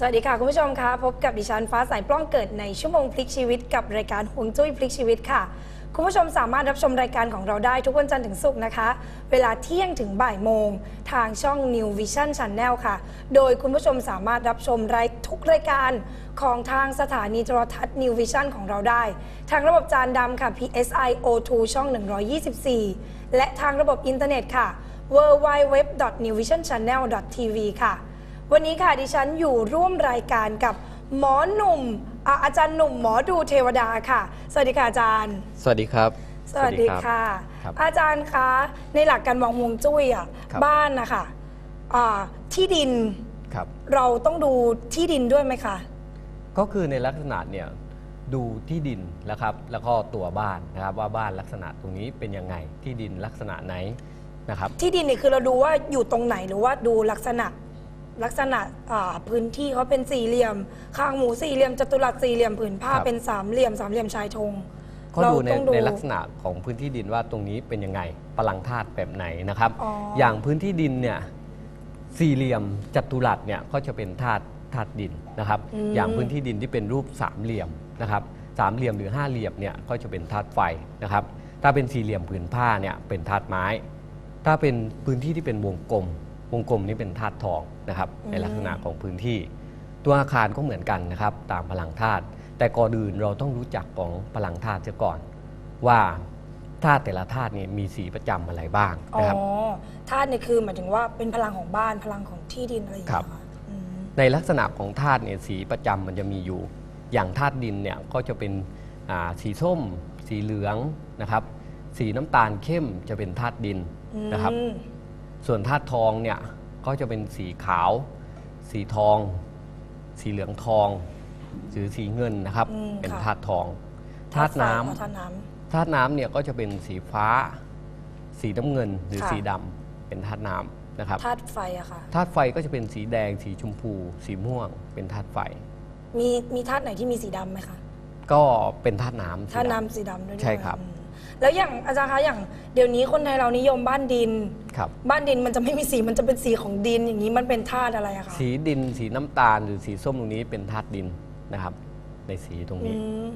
สวัสดีค่ะ คุณผู้ชมคะพบกับดิฉันฟ้าใสปล้องเกิดในชั่วโมงพลิกชีวิตกับรายการหวงจุ้ยพลิกชีวิตค่ะ คุณผู้ชมสามารถรับชมรายการของเราได้ทุกวันจันทร์ถึงศุกร์นะคะ เวลาเที่ยงถึงบ่ายโมง ทางช่อง New Vision Channel ค่ะ โดยคุณผู้ชมสามารถรับชมรายทุกรายการของทางสถานีโทรทัศน์ New Vision ของเราได้ ทางระบบจานดำค่ะ PSI O2 ช่อง 124 และทางระบบอินเทอร์เน็ตค่ะ www.newvisionchannel.tv ค่ะ วันนี้ค่ะดิฉันอยู่ร่วมรายการกับหมอหนุ่มอะอาจารย์หนุ่มหมอดูเทวดาค่ะ สวัสดีค่ะอาจารย์ สวัสดีครับ สวัสดีรับค่ะ ครับอาจารย์คะในหลักการมองฮวงจุ้ยอะครับบ้านนะคะอ่าที่ดินครับ เราต้องดูที่ดินด้วยไหมคะ ก็คือในลักษณะเนี่ยดูที่ดินนะครับ แล้วก็ตัวบ้านนะครับว่าบ้านลักษณะตรงนี้เป็นยังไงที่ดินลักษณะไหนนะครับ ที่ดินนี่คือเราดูว่าอยู่ตรงไหนหรือว่าดูลักษณะ ลักษณะอ่าพื้นที่เขาเป็นสี่เหลี่ยมข้างหมูสี่เหลี่ยมจัตุรัสสี่เหลี่ยมผืนผ้าครับ เป็นสามเหลี่ยมสามเหลี่ยมชายธงก็เราดูในต้องดูในลักษณะของพื้นที่ดินว่าตรงนี้เป็นยังไงพลังธาตุแบบไหนนะครับ อ๋ออ อย่างพื้นที่ดินเนี่ยสี่เหลี่ยมจัตุรัสเนี่ยก็จะเป็นธาตุธาตุดินนะครับอย่างพื้นที่ดินที่เป็นรูปสามเหลี่ยมนะครับสามเหลี่ยมหรือห้าเหลี่ยมเนี่ยก็จะเป็นธาตุไฟนะครับ ถ้าเป็นสี่เหลี่ยมผืนผ้าเนี่ยเป็นธาตุไม้ ถ้าเป็นพื้นที่ที่เป็นวงกลม วงกลมนี่เป็นธาตุทองนะครับในลักษณะของพื้นที่ ตัวอาคารก็เหมือนกันนะครับตามพลังธาตุแต่ก่อนอื่นเราต้องรู้จักของพลังธาตุเสียก่อน ว่าธาตุแต่ละธาตุเนี่ยมีสีประจำอะไรบ้างอ๋อนะครับธาตุนี่คือหมายถึงว่าเป็นพลังของบ้านพลังของที่ดินอะไรอย่างครัเงี้บยค่ะอืมในลักษณะของธาตุเนี่ยสีประจำมันจะมีอยู่ อย่างธาตุดินเนี่ยก็จะเป็นอ่าสีส้ม สีเหลืองนะครับ สีน้ำตาลเข้มจะเป็นธาตุดินนะครับอืม ส่วนธาตุทองเนี่ยก็จะเป็นสีขาว สีทอง สีเหลืองทองหรือสีเงินนะครับ อืมเป็นค่ะ ธาตุทองธาตุน้ไฟอ๋อธาตุน้ำธาตุน้ำเนี่ยก็จะเป็นสีฟ้า สีน้ำเงินหรือค่ะสีดำเป็นธาตุน้ำนะครับำธาตุไฟอะค่ะ ธาตุไฟก็จะเป็นสีแดง สีชมพู สีม่วง เป็นธาตุไฟ มีมีธาตุไหนที่มีสีดำไหมคะก็เป็นธาตุน้ำสีธาตุดำน้ำสีดำด้วยใช่ครับ อืมแล้วอย่างอาจารย์คะอย่างเดี๋ยวนี้คนไทยเรานิยมบ้านดิน ครับ บ้านดินมันจะไม่มีสีมันจะเป็นสีของดินอย่างนี้มันเป็นธาตุอะไรอะคะสีดินสีน้ำตาลหรือสีส้มตรงนี้เป็นธาตุดินนะครับ ในสีตรงอืนี้ ม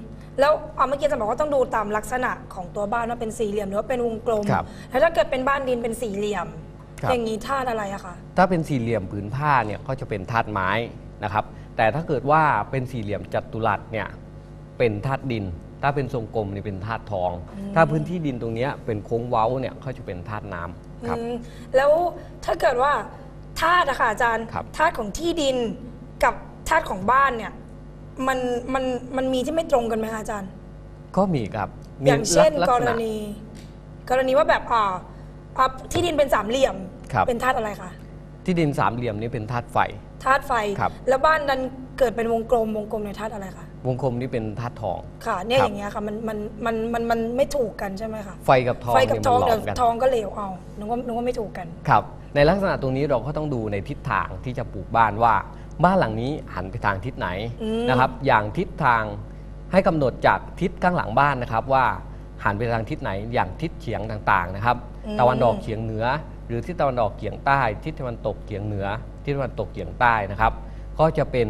แล้วเอาเมื่อกี้จะบอกว่าต้องดูตามลักษณะของตัวบ้านว่าเป็นสี่เหลี่ยมหรือว่าเป็นวงกลม ครับแล้วถ้าเกิดเป็นบ้านดินเป็นสี่เหลี่ยม ครับ อย่างนี้ธาตุอะไรอะคะถ้าเป็นสี่เหลี่ยมผืนผ้าเนี่ยก็จะเป็นธาตุไม้นะครับ แต่ถ้าเกิดว่าเป็นสี่เหลี่ยมจัตุรัสเนี่ยเป็นธาตุดิน ถ้าเป็นทรงกลมเนี่ยเป็นธาตุทอง ถ้าพื้นที่ดินตรงเนี้ยเป็นโค้งเว้าเนี่ยเขาจะเป็นธาตุน้ำ ครับอืมแล้วถ้าเกิดว่าธาตุอะค่ะอาจารย์ครับ ธาตุของที่ดินกับธาตุของบ้านเนี่ยมันมันมันมีที่ไม่ตรงกันไหมคะอาจารย์ ก็มีครับมีอย่างเช่นลักษรณะ ณี กรณีว่าแบบอ่าอ่าที่ดินเป็นสามเหลี่ยมครับ เป็นธาตุอะไรคะที่ดินสามเหลี่ยมนี่เป็นธาตุไฟ ธาตุไฟ ครับ แล้วบ้านนั้นเกิดเป็นวงกลมวงกลมในธาตุอะไรคะ วงกลมนี่เป็นธาตุทอง ค่ะ เนี่ยครัอบย่างเงี้ยค่ะมันมันมันมันมันไม่ถูกกันใช่ไหมคะไฟกับทองไฟกับเนี่ยทมัองนหลเดี๋อยวมกันทองก็เหลวเอานึกว่านึกว่าไม่ถูกกันครับ ในลักษณะตรงนี้เราก็ต้องดูในทิศทางที่จะปลูกบ้านว่า บ้านหลังนี้หันไปทางทิศไหนอืมนะครับ อย่างทิศทางให้กำหนดจากทิศข้างหลังบ้านนะครับว่าหันไปทางทิศไหนอย่างทิศเฉียงต่างๆนะครับ ตะวันออกเฉียงเหนือ หรือทิศตะวันออกเฉียงใต้ ทิศตะวันตกเฉียงเหนือ ทิศตะวันตกเฉียงใต้นะครับ ก็จะเป็น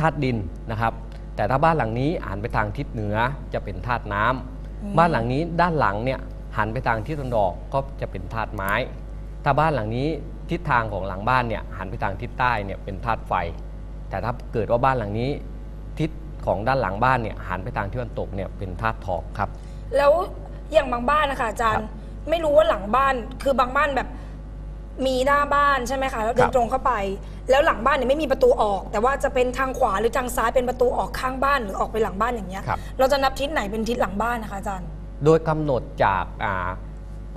ธาตุดินนะครับ แต่ถ้าบ้านหลังนี้หันไปทางทิศเหนือจะเป็นธาตุน้ำบ้านหลังนี้ด้านหลังเนี่ยหันไปทางทิศตะวันออกก็จะเป็นธาตุไม้ ถ้าบ้านหลังนี้ทิศทางของหลังบ้านเนี่ยหันไปทางทิศใต้เนี่ยเป็นธาตุไฟ แต่ถ้าเกิดว่าบ้านหลังนี้ ทิศของด้านหลังบ้านเนี่ยหันไปทางทิศตะวันตกเนี่ยเป็นธาตุทองครับ แล้วอย่างบางบ้านนะคะอาจารย์ไม่รู้ว่าหลังบ้านคือบางบ้านแบบ มีหน้าบ้านใช่ไหมคะแล้วเดิครันบ ตรงเข้าไป แล้วหลังบ้านเนี่ยไม่มีประตูออก แต่ว่าจะเป็นทางขวาหรือทางซ้ายเป็นประตูออกข้างบ้านหรือออกไปหลังบ้านอย่างเงี้ย ครับ เราจะนับทิศไหนเป็นทิศหลังบ้านนะคะอาจารย์ โดยกำหนดจากอ่า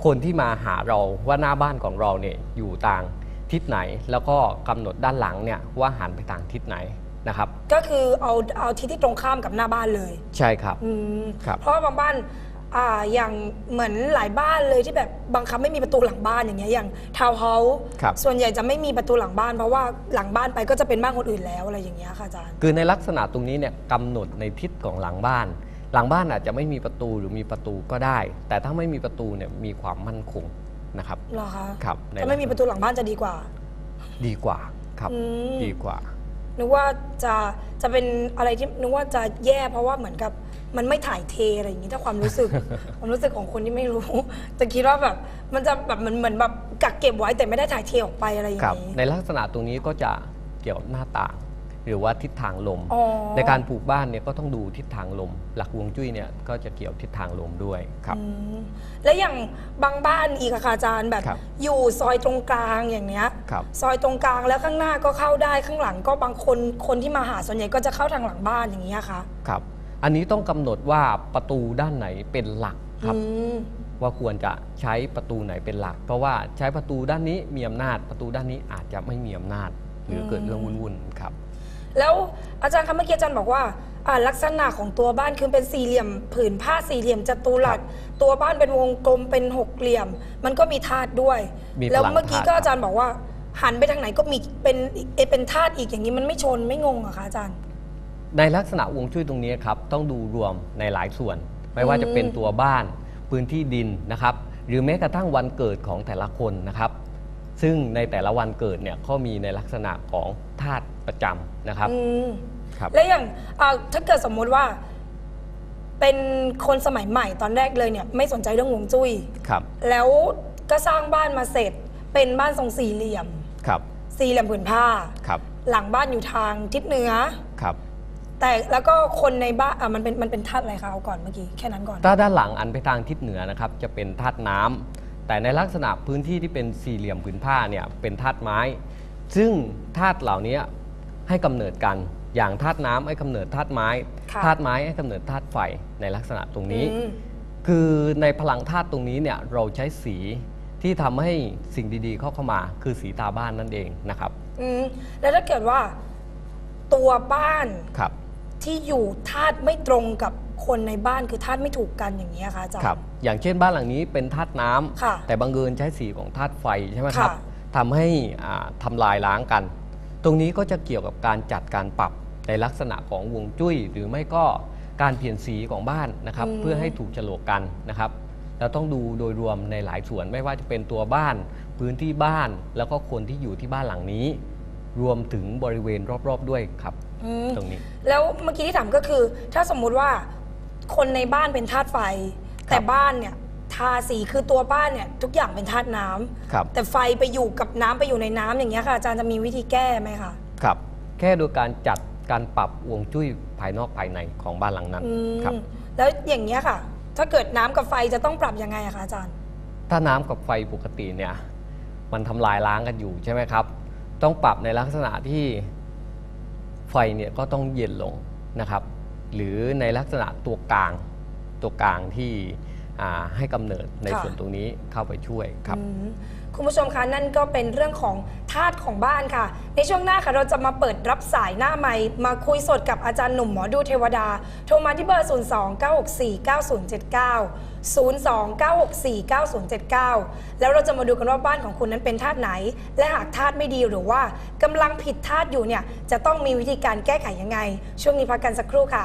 คนที่มาหาเราว่าหน้าบ้านของเราเนี่ยอยู่ทางทิศไหน แล้วก็กำหนดด้านหลังเนี่ยว่าหันไปทางทิศไหนนะครับ ก็คือเอาเอาทิศที่ตรงข้ามกับหน้าบ้านเลย ใช่ครับ อืมครับ เพราะว่าบางบ้าน อ่าอย่างเหมือนหลายบ้านเลยที่แบบบังคับไม่มีประตูหลังบ้านอย่างเงี้ยอย่างทาวน์เฮาส์ครับ ส่วนใหญ่จะไม่มีประตูหลังบ้าน เพราะว่าหลังบ้านไปก็จะเป็นบ้านคนอื่นแล้วอะไรอย่างเงี้ยค่ะอาจารย์ คือในลักษณะตรงนี้เนี่ยกำหนดในทิศของหลังบ้าน หลังบ้านอาจจะไม่มีประตูหรือมีประตูก็ได้ แต่ถ้าไม่มีประตูเนี่ยมีความมั่นคงนะครับ เหรอคะครับใน ถ้าไม่มีประตูหลังบ้านจะดีกว่า ดีกว่าครับ อืม ดีกว่า นึกว่าจะจะเป็นอะไรที่นึกว่าจะแย่เพราะว่าเหมือนกับ มันไม่ถ่ายเทอะไรอย่างนี้ถ้าความรู้สึก ความรู้สึกของคนที่ไม่รู้แต่คิดว่าแบบมันจะแบบเหมือนเหมือนแบบกักเก็บไว้แต่ไม่ได้ถ่ายเทออกไปอะไรอย่าครับงนี้ ในลักษณะตรงนี้ก็จะเกี่ยวกับหน้าต่าง หรือว่าทิศทางลม อ๋อ ในการปลูกบ้านเนี่ยก็ต้องดูทิศทางลม หลักฮวงจุ้ยเนี่ยก็จะเกี่ยวทิศทางลมด้วยครับ อืมแล้วอย่างบางบ้านอีกอะค่ะอาจารย์แบบ ครับอยู่ซอยตรงกลางอย่างเนี้ยครับ ซอยตรงกลางแล้วข้างหน้าก็เข้าได้ข้างหลังก็บางคนคนที่มาหาส่วนใหญ่ก็จะเข้าทางหลังบ้านอย่างนี้ยค่ะ ครับ อันนี้ต้องกำหนดว่าประตูด้านไหนเป็นหลักครับอืมว่าควรจะใช้ประตูไหนเป็นหลัก เพราะว่าใช้ประตูด้านนี้มีอำนาจ ประตูด้านนี้อาจจะไม่มีอำนาจ หรือเกิดเรื่องวุ่นๆครับ แล้วอาจารย์คะเมื่อกี้อาจารย์บอกว่าอ่าลักษณะของตัวบ้านคือเป็นสี่เหลี่ยมผืนผ้าสี่เหลี่ยมจัตุรัสตัวบ้านเป็นวงกลมเป็นหกเหลี่ยม มันก็มีธาตุด้วยมีพลังแล้วเมื่อกี้ก็ธาตุอาจารย์บอกว่าหันไปทางไหนก็มีเป็นเอเป็นธาตุอีกอย่างนี้มันไม่ชนไม่งงเหรอะคะอาจารย์ ในลักษณะฮวงจุ้ยตรงนี้ครับต้องดูรวมในหลายส่วน ไม่ว่าจะเป็นตัวบ้านพื้นที่ดินนะครับ หรือแม้กระทั่งวันเกิดของแต่ละคนนะครับ ซึ่งในแต่ละวันเกิดเนี่ยก็มีในลักษณะของธาตุประจำนะครับอืมครับ แล้วอย่างอ่าถ้าเกิดสมมุติว่า เป็นคนสมัยใหม่ตอนแรกเลยเนี่ยไม่สนใจเรื่องฮวงจุ้ยครับ แล้วก็สร้างบ้านมาเสร็จ เป็นบ้านทรงสี่เหลี่ยมครับ สี่เหลี่ยมผืนผ้าครับ หลังบ้านอยู่ทางทิศเหนือครับ แต่แล้วก็คนในบ้านอะมันเป็นมันเป็นธาตุอะไรคะเอาก่อนเมื่อกี้แค่นั้นก่อน ถ้าด้านหลังอันไปทางทิศเหนือนะครับจะเป็นธาตุน้ำแต่ในลักษณะพื้นที่ที่เป็นสี่เหลี่ยมผืนผ้าเนี่ยเป็นธาตุไม้ ซึ่งธาตุเหล่านี้ให้กำเนิดกัน อย่างธาตุน้ำให้กำเนิดธาตุไม้ค่ะ ธาตุไม้ให้กำเนิดธาตุไฟในลักษณะตรงนี้ อืม คือในพลังธาตุตรงนี้เนี่ยเราใช้สีที่ทำให้สิ่งดีๆเข้าเข้ามา คือสีตาบ้านนั่นเองนะครับอืมแล้วถ้าเกิดว่า ตัวบ้านครับ ที่อยู่ธาตุไม่ตรงกับคนในบ้านคือธาตุไม่ถูกกันอย่างนี้ยค่ะอาจารย์ ครับ อย่างเช่นบ้านหลังนี้เป็นธาตุน้ำค่ะแต่บังเอิญใช้สีของธาตุไฟใช่ไหมครับค่ะทำให้อ่าทำลายล้างกัน ตรงนี้ก็จะเกี่ยวกับการจัดการปรับในลักษณะของวงจุ้ย หรือไม่ก็การเปลี่ยนสีของบ้านนะครับเพื่อให้ถูกโฉลกกันนะครับเราต้องดูโดยรวมในหลายส่วนไม่ว่าจะเป็นตัวบ้าน พื้นที่บ้านแล้วก็คนที่อยู่ที่บ้านหลังนี้ รวมถึงบริเวณรอบๆด้วยครับ อืมตรงนี้ แล้วเมื่อกี้ที่ถามก็คือ ถ้าสมมุติว่าคนในบ้านเป็นธาตุไฟแต่บ้านเนี่ยทาสีคือตัวบ้านเนี่ยทุกอย่างเป็นธาตุน้ำครับ แต่ไฟไปอยู่กับน้ำไปอยู่ในน้ำอย่างเงี้ยค่ะอาจารย์จะมีวิธีแก้ไหมคะครับ แค่โดยการจัดการปรับวงจุ้ยภายนอกภายในของบ้านหลังนั้นอืมครับ แล้วอย่างเงี้ยค่ะ ถ้าเกิดน้ำกับไฟจะต้องปรับยังไงอะคะอาจารย์ ถ้าน้ำกับไฟปกติเนี่ยมันทำลายล้างกันอยู่ใช่ไหมครับ ต้องปรับในลักษณะที่ ไฟเนี่ยก็ต้องเย็นลงนะครับ หรือในลักษณะตัวกลางตัวกลางที่ ให้กำเนิดในค่ะส่วนตรงนี้เข้าไปช่วยครับอืมคุณผู้ชมคะนั่นก็เป็นเรื่องของธาตุของบ้านค่ะ ในช่วงหน้าค่ะเราจะมาเปิดรับสายหน้าไมค์มาคุยสดกับอาจารย์หนุ่มหมอดูเทวดา โทรมาที่เบอร์ 0 2 9 6 4 9 0 7 9 0 2 9 6 4 9 0 7 9 แล้วเราจะมาดูกันว่าบ้านของคุณนั้นเป็นธาตุไหน และหากธาตุไม่ดีหรือว่ากำลังผิดธาตุอยู่เนี่ยจะต้องมีวิธีการแก้ไขยังไง ช่วงนี้พักกันสักครู่ค่ะ